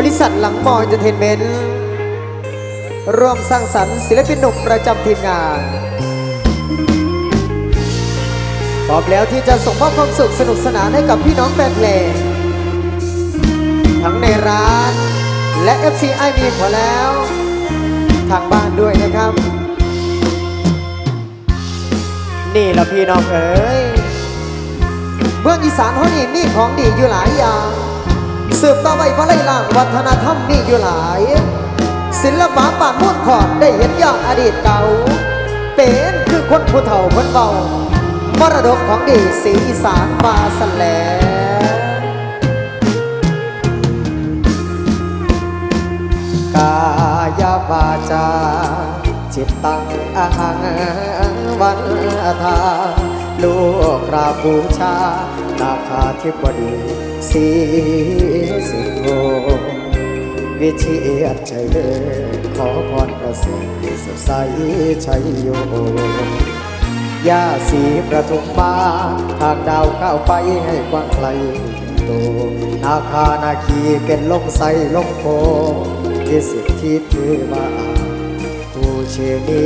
บริษัทหลังมอเอนเตอร์เทนเมนต์ร่วมสร้างสรรค์ศิลปินหนุ่มประจำทีมงานพร้อมแล้วที่จะส่งมอบความสุขสนุกสนานให้กับพี่น้องแฟนเพลงทั้งในร้านและ FC ไอมีพอแล้ว ทางบ้านด้วยนะครับ นี่ละพี่น้องเอ๋ยเมืองอีสานเขานี่มีของดีอยู่หลายอย่าง สืบต่อไปพระไล่ล่างวัฒนธรรมมีอยู่หลาย ศิลปะป่านมุ่นขอดได้เห็นย่างอดีตเก่า เป็นคือคนผู้เฒ่าคนเบามรดกของดีสีอีสานมาสแลกายบาจา จิตตังอหังวันทา ลูกกราบบูชานาคาธิบดีสีสิโหวิเชียรใจเลิศขอพรประเสริฐสดใสชัยโยยาสีประทุมมาหากดาวเข้าไปให้กว้างไกลโตนาคานาคีเป็นลมใสลมโพที่สิทธิถือมาตูเชนี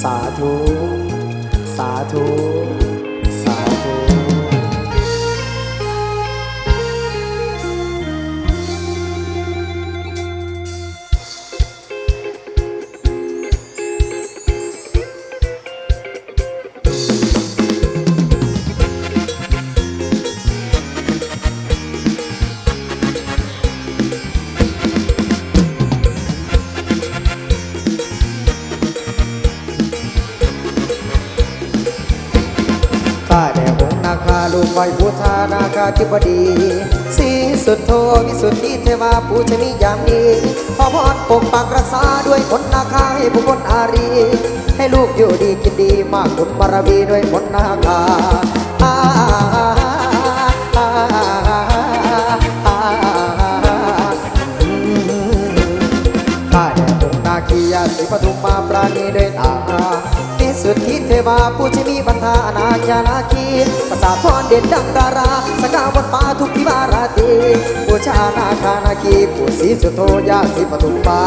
สาธุ สาธุ นาคาธิบดีสีสุดโทวิสุทธิเทวาปูชนียามนี้ขอพรปกปักรักษาด้วยผลนาคาให้บุคคลอารี ให้ลูกอยู่ดีกินดีมากบุญบารมีด้วยผลนาคาข้าแด่องค์นาคียาสีปทุมมาปราณีด้วยตา สุดทิเทวาผู้ชมีบรรทาอนาคานาคีประสาทพรเด่นดังดารา สกาวบนฟ้าทุกทิวาราตรีบูชานาคานาคีผู้ศรีสุโธยาสีปทุมมา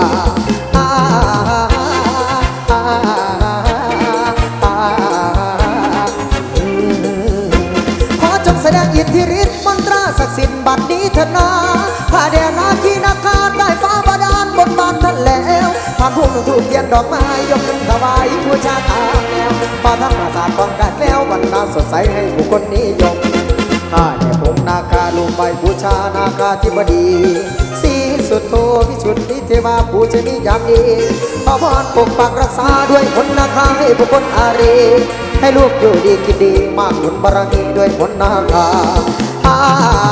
ขอจงแสดงอิทธิฤทธิ์มนตราศักดิ์สิทธิ์บัดนี้เถนา ถูกเทียนดอกไม้ยกขึ้นถวายบูชาตามแนวมาทั้งปราสาทป้องกันแล้วบรรดาสดใสให้ผู้คนนิยมข้าแต่ผมนาคาลูกไปบูชานาคาธิบดี สีสุดโทวิสุทธิเทวาปูชนียามดีขอพรปกปักรักษาด้วยผลนาคาให้บุคคลอารีให้ลูกอยู่ดีกินดีมากบุญบารมีด้วยผลนาคาอา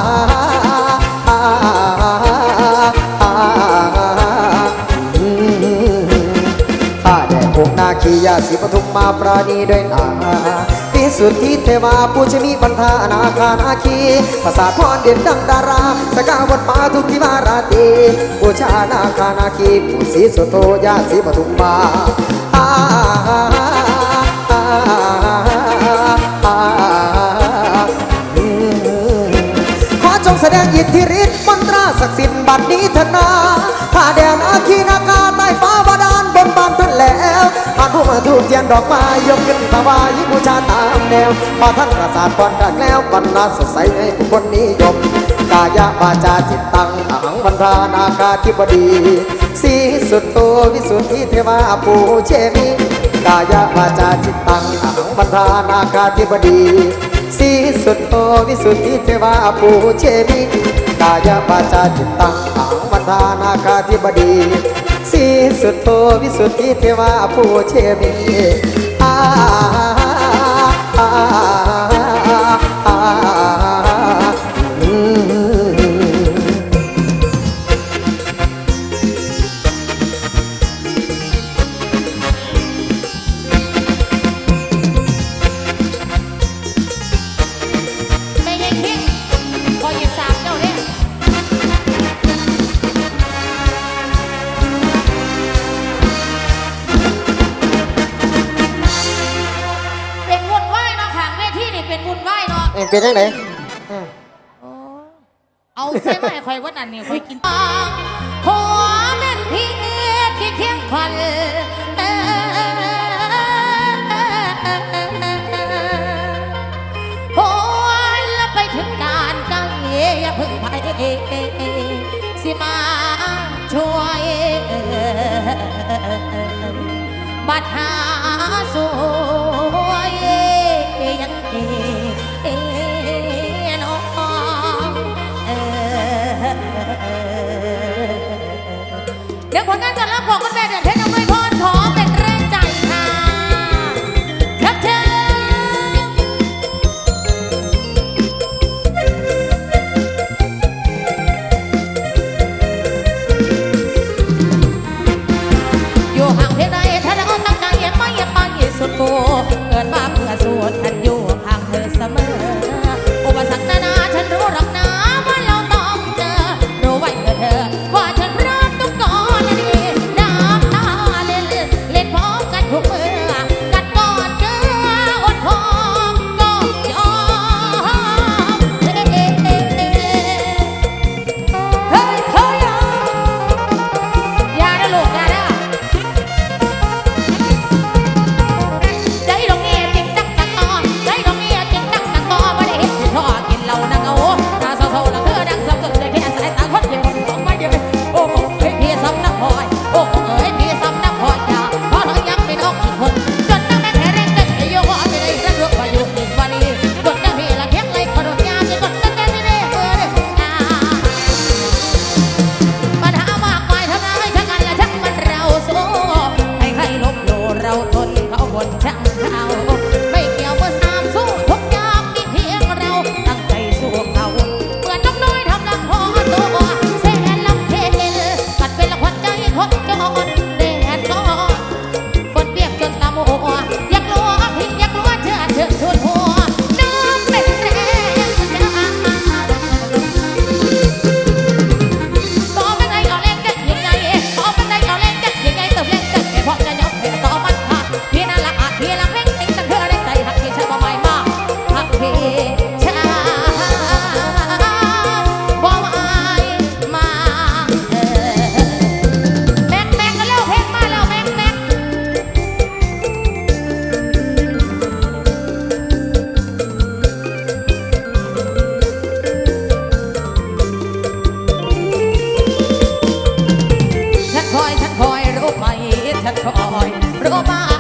ทียาสีปทุมมาปราณีด้วยนาพิสุทธิเทวาปูชมีปันธาอนาคานาคีภาษาทพรเด่นดังดาราสกาวดมาทุกทิวาราตรีบูชานาคานาคีผู้ศรีสุโธยาสีปทุมมาอาขอจงแสดงอิทธิฤทธิ์มนตราศักดิ์สิทธิ์บัดนี้เถอะนาข้าแด่นาคีนาคา ยนดอกไม้ยกขึ้นถวายบูชาตามแนวพอท่านประสาทก่อนกันแล้วบรรดาสดใสให้ผู้คนนิยม กายะวาจาจิตตังอหังบรรดานาคาธิบดี สีสุดโตวิสุทธิเทวาปูเชมิกายะวาจาจิตตังอหังบรรดานาคาธิบดีสีสุดโทวิสุทธิเทวาปูเชมิกายปาจาจิตตังอังวันทานาคาธิบดี สีสุดโทวิสุทธิเทวาปูเชมีอา เป็นยังไงเอาใส่มาให้ข่อยวันนั้นนี่ข่อย ผลงานจารร้องของคุณแม่เดือ bye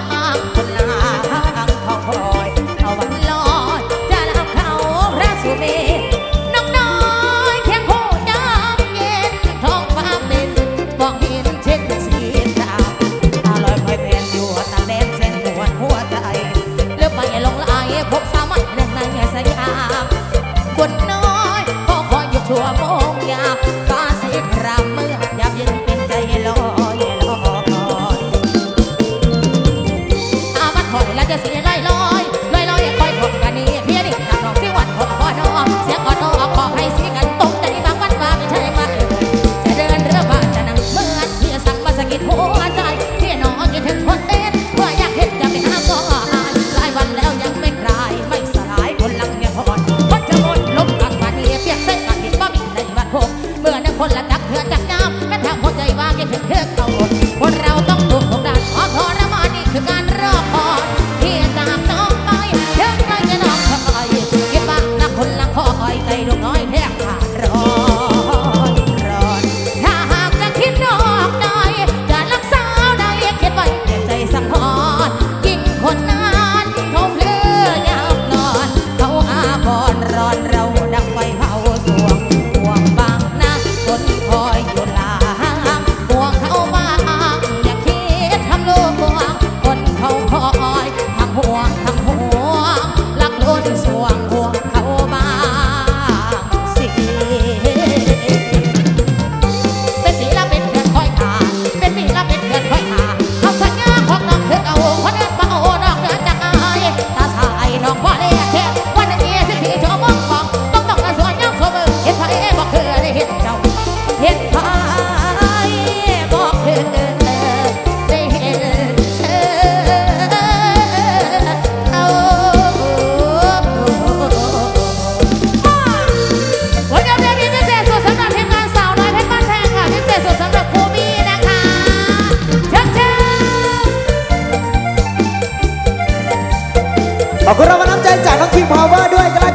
ขอบคุณรางวัลน้ำใจจากน้องทีมพาวเวอร์ด้วยกัน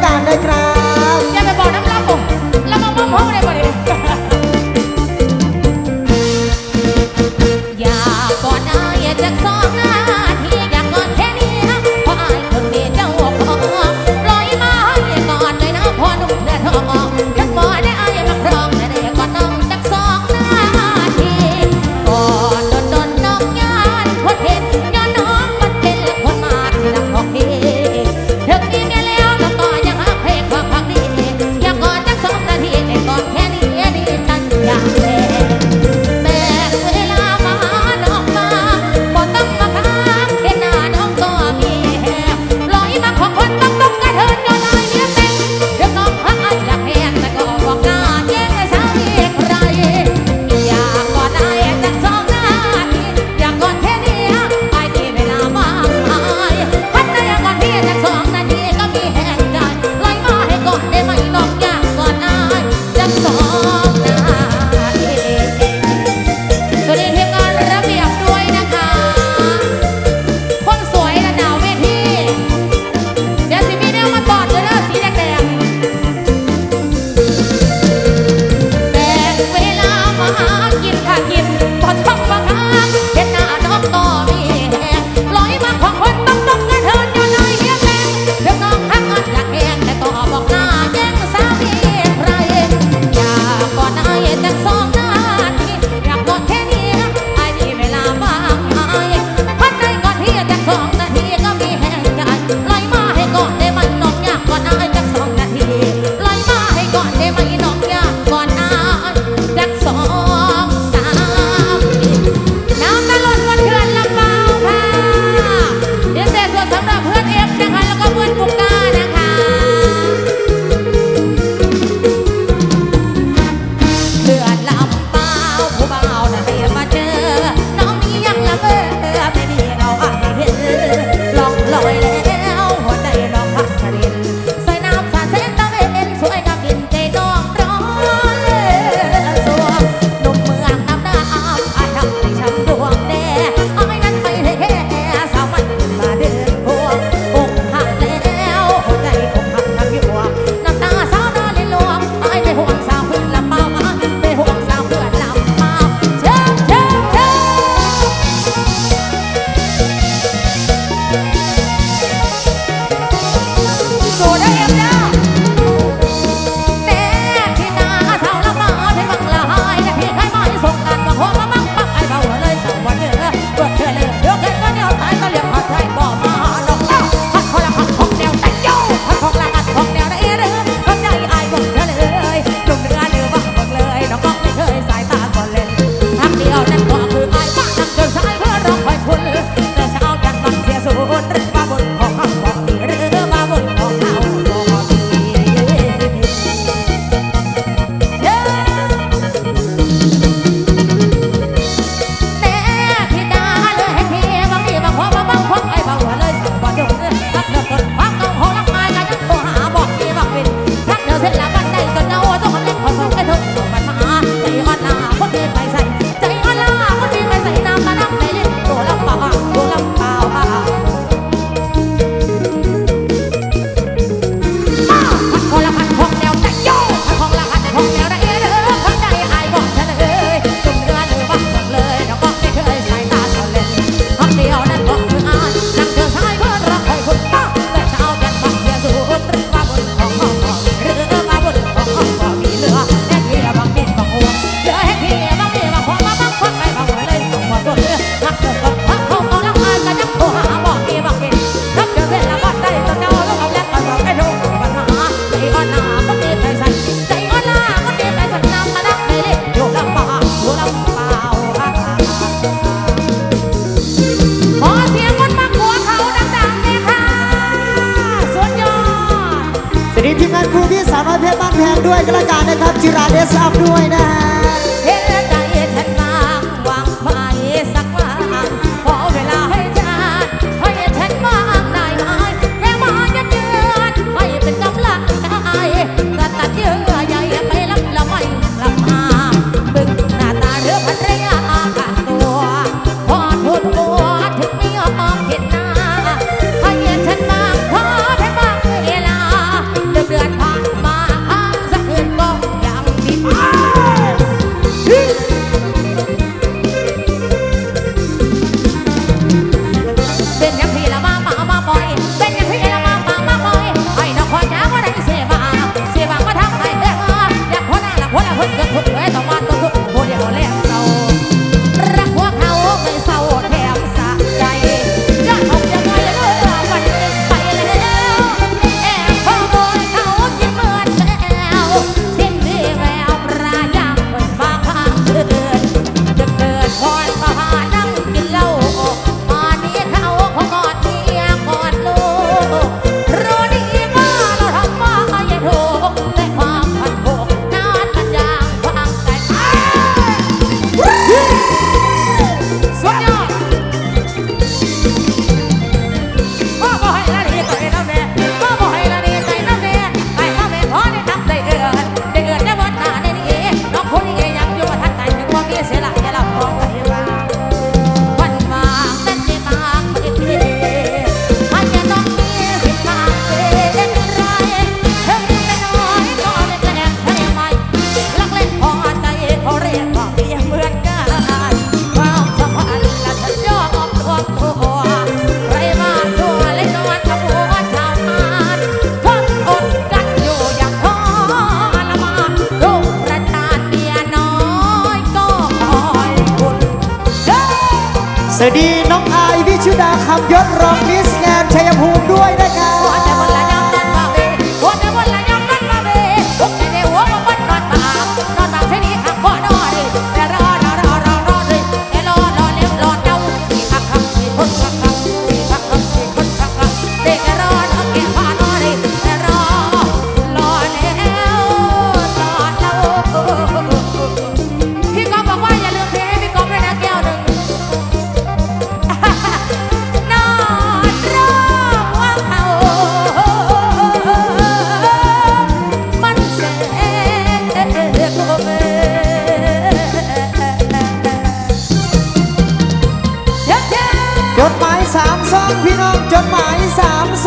ส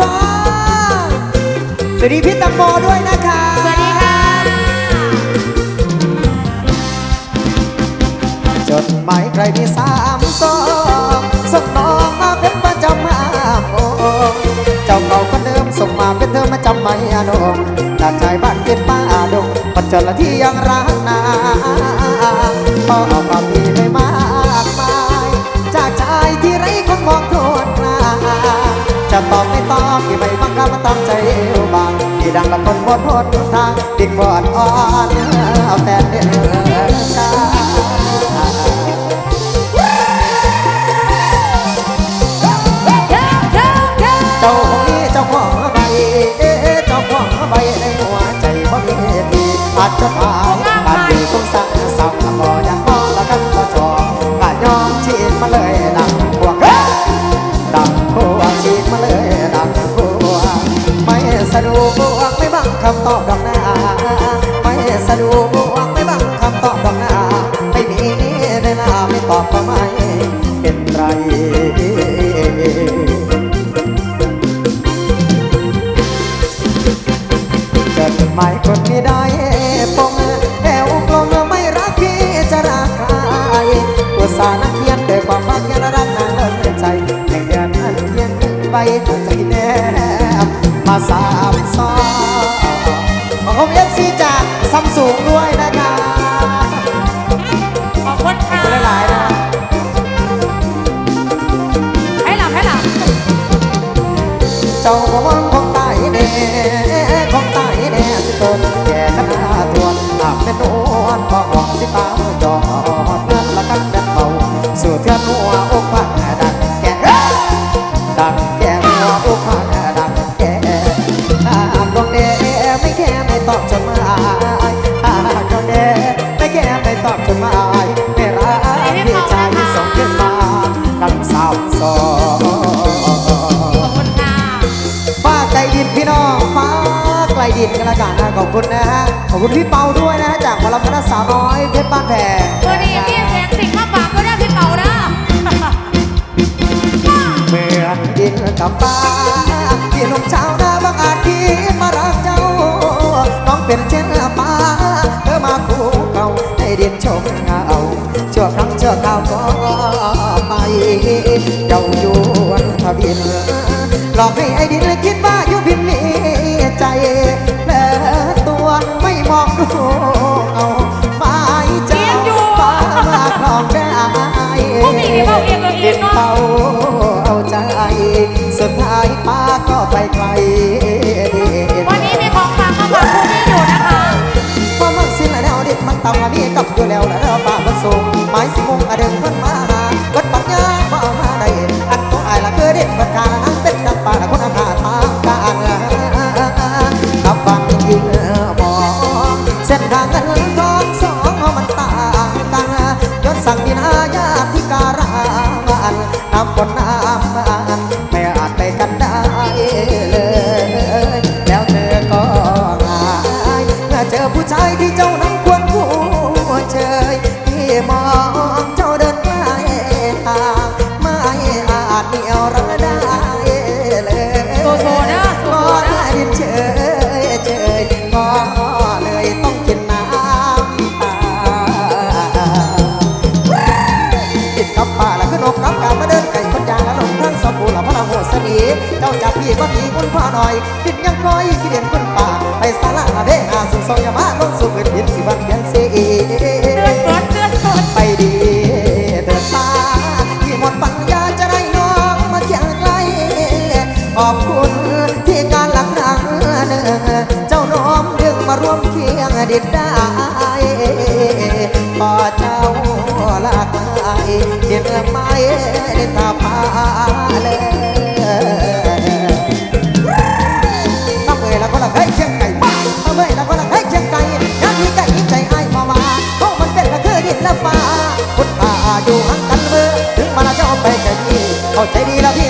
วัสดีพี่ตังโมด้วยนะคะ สวัสดีค่ะ จดหมายใครมีสามสองส่งน้องมาเป็นประจำมาโอเจ้าเก่าก็เดิมส่งมาเป็นเธอมาจำไม่อานงตาชายบ้านเป็นป้าดงปัจจุบันที่ยังรักนาป้เอาความดีไม่มา พอดทาง จกิดหม่คนไม่ได้ปงแอวกลงไม่รักพี่จะรักใครอุตส่าห์นักเขียนแต่ความรักยันรักนางเลิศใจแห่งเดือนนั้นเขียนไปใจแนบมาสามสอ จดหมายหาแน่ไม่แก้ไม่ตอบจดหมายไม่รักพี่ใจส่งขึ้นมาดังสาวสองฟ้าไกลดินพี่น้องฟ้าไกลดินกันละกันนะขอบคุณนะฮะขอบคุณพี่เปาด้วยนะจากว นหลอกให้ไอ้ดินเลยคิดว่าอยู่พินมีใจเลิตัวไม่มองดูเอาไม้เจ้าฟ้าหลอกได้ผู้หญิงนี่เบาเองเลยเนาะเอาใจ สุดท้ายป้าก็ไปไกลวันนี้มีของฝากมาฝากผู้ที่อยู่นะคะความมักสิ้นแล้วเด็กมันต่ำมีกับอยู่แล้วแล้วป้ามันสูงไม้สิมงอเดินขึ้นมา เจอผู้ชายที่เจ้า พอเจ้าลากไม้เห็นไหม้ในตาพาเลยทำเอ่ยแล้วก็ละเฮ้ยเชียงไก่บ้าทำเอ่ยแล้วก็ละเฮ้ยเชียงไก่งานที่ใจยิ่งใจไอ้มาว่าเพราะมันเป็นละคือดินละฟ้าคุณพาอยู่ห่างกันเมื่อถึงมาแล้วจะเอาไปแค่พี่เข้าใจดีแล้วพี่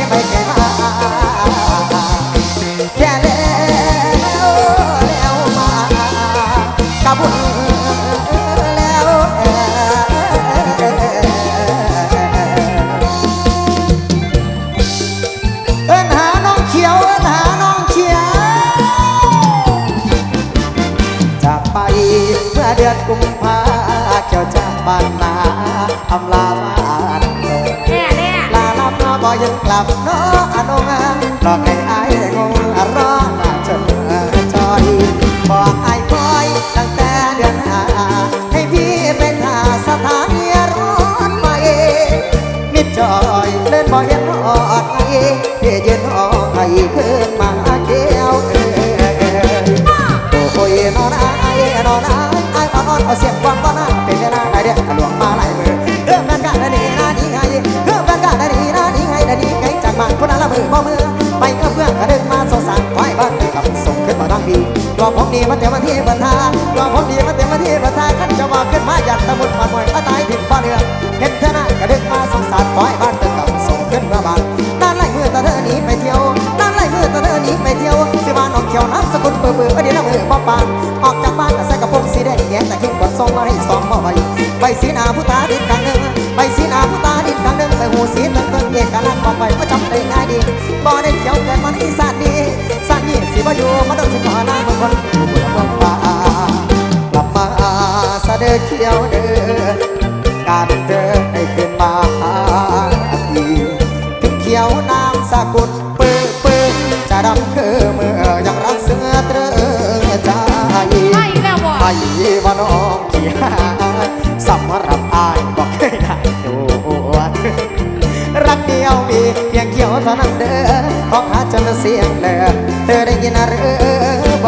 ำลาบ้านโนแน่แน่ลาลับน้อบ่ยังกลับเน้ออนุงามหลอกให้อายงงรอมาจนจอยบอกอายคอยตั้งแต่เดือนหาให้พี่เป็นหาสถานีรถไฟมิดจอยเล่นบ่เห็นหอดไอ ส่งขึ้นมาทางดีรอผมดีมาเต็มาที่บรรทานรอผมดีมาเต็มาที่บรรทานขันจะมาขึ้นมาอยากตะมุดมันมวยมาตายถึงบ้านเรือเห็นเธอหน้าก็ดึงมาสงสารไว้บ้านไปกับส่งขึ้นมาบ้านนั่นไล่มือตาเธอหนีไปเที่ยวนั่นไล่มือตาเธอหนีไปเที่ยวสิมาน้องเขียวน้ำสกุลเปื่อยๆเดี๋ยวละมือบ่ปานออกจากบ้านใส่กระโปรงสีแดงแงแต่เข็มกดทรงมาให้สองบ่ใบใบสีหนาผู้ตาดินกลางหนึ่งใบสีหนาผู้ตาดินกลางหนึ่งใบหูสีเติมเติมเอกลักษณ์บอกไปก็จำได้ง่ายดีบ่ได้เขียว สิบ่อยู่มาต้องสิขอลาเมืองคนอยู่บนเมืองฟ้ากลับมาสะเดอเขียวเด้อการเดินให้ขึ้นมาหาพี่ถึงเขียวน้ำสกุลปื้อปื้อจะดำคือเมื่อยังรักเสือเตรอใจไปอีกแล้วบ่ไปว่าน้องขี้หายสำหรับอายบอกเคยได้ตัวรักเดียวมีเพียงเขียวเท่านั้นเด้อ ของหาจนเสียงเด้อเธอได้ยินหรือบ